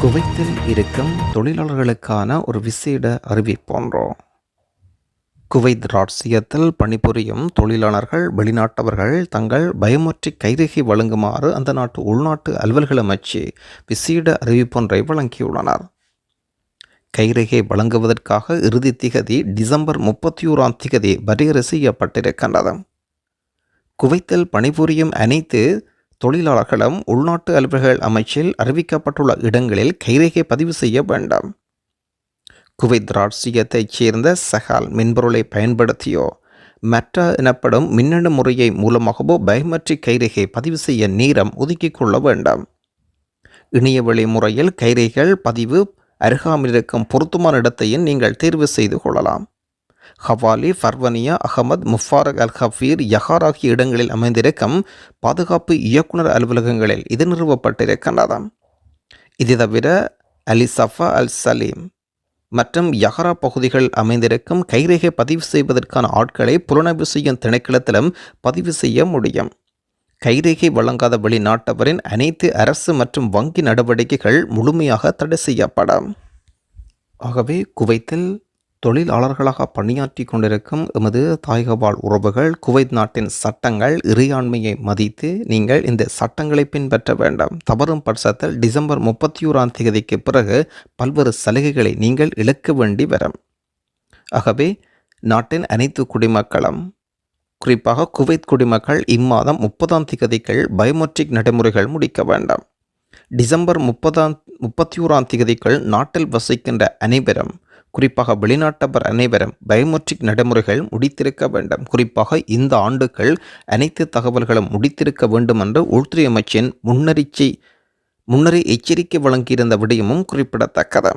குவைத்தில் இருக்கும் தொழிலாளர்களுக்கான ஒரு விசேட அறிவிப்போன்றோம் குவைத் ராட்சியத்தில் பணிபுரியும் தொழிலாளர்கள் வெளிநாட்டவர்கள் தங்கள் பயோமெட்ரிக் கைரேகை வழங்குமாறு அந்த நாட்டு உள்நாட்டு அலுவல்கள் அமைச்சு விசேட அறிவிப்பொன்றை வழங்கியுள்ளனர். கைரேகை வழங்குவதற்காக இறுதி திகதி டிசம்பர் முப்பத்தி ஓராம் திகதி வரையறை செய்யப்பட்டிருக்கின்றது. குவைத்தில் பணிபுரியும் அனைத்து தொழிலாளர்களும் உள்நாட்டு அலுவலர்கள் அமைச்சில் அறிவிக்கப்பட்டுள்ள இடங்களில் கைரேகை பதிவு செய்ய வேண்டாம். குவைத் ராட்சியத்தைச் சேர்ந்த சஹால் மென்பொருளை பயன்படுத்தியோ மெட்டா எனப்படும் மின்னணு முறையை மூலமாகவோ பயோமெட்ரிக் கைரேகை பதிவு செய்ய நேரம் ஒதுக்கிக் கொள்ள வேண்டாம். இணையவழி முறையில் கைரேகைகள் பதிவு அருகாமல் இருக்கும் பொருத்தமான இடத்தையும் நீங்கள் தேர்வு செய்து கொள்ளலாம். ஹவாலி ஃபர்வனியா அகமது முஃபாரக் அல் ஹஃபீர் யஹார் ஆகிய இடங்களில் அமைந்திருக்கும் பாதுகாப்பு இயக்குனர் அலுவலகங்களில் இது நிறுவப்பட்டிருக்கின்றதாம் இது தவிர அலி சஃபா அல் சலீம் மற்றும் யஹரா பகுதிகள் அமைந்திருக்கும் கைரேகை பதிவு செய்வதற்கான ஆட்களை புலனாய்வு செய்யும் திணைக்களத்திலும் பதிவு செய்ய முடியும். கைரேகை வழங்காத வெளிநாட்டவரின் அனைத்து அரசு மற்றும் வங்கி நடவடிக்கைகள் முழுமையாக தடை செய்யப்படும். ஆகவே குவைத்தில் தொழிலாளர்களாக பணியாற்றி கொண்டிருக்கும் எமது தாய்கபால் உறவுகள் குவைத் நாட்டின் சட்டங்கள் இறையாண்மையை மதித்து நீங்கள் இந்த சட்டங்களை பின்பற்ற வேண்டாம். தவறும் பட்சத்தில் டிசம்பர் முப்பத்தி ஓராம் தேதிக்கு பிறகு பல்வேறு சலுகைகளை நீங்கள் இழக்க வேண்டி வரும். ஆகவே நாட்டின் அனைத்து குடிமக்களும் குறிப்பாக குவைத் குடிமக்கள் இம்மாதம் முப்பதாம் திகதிக்குள் பயோமெட்ரிக் நடைமுறைகள் முடிக்க வேண்டாம். டிசம்பர் முப்பதாம் முப்பத்தி ஓராம் திகதிக்குள் நாட்டில் வசிக்கின்ற அனைவரும் குறிப்பாக வெளிநாட்டவர் அனைவரும் பயோமெட்ரிக் நடைமுறைகள் முடித்திருக்க வேண்டும். குறிப்பாக இந்த ஆண்டுகள் அனைத்து தகவல்களும் முடித்திருக்க வேண்டும் என்று உள்துறை அமைச்சின் முன்னறிச்சை முன்னரே எச்சரிக்கை வழங்கியிருந்த விடயமும் குறிப்பிடத்தக்கது.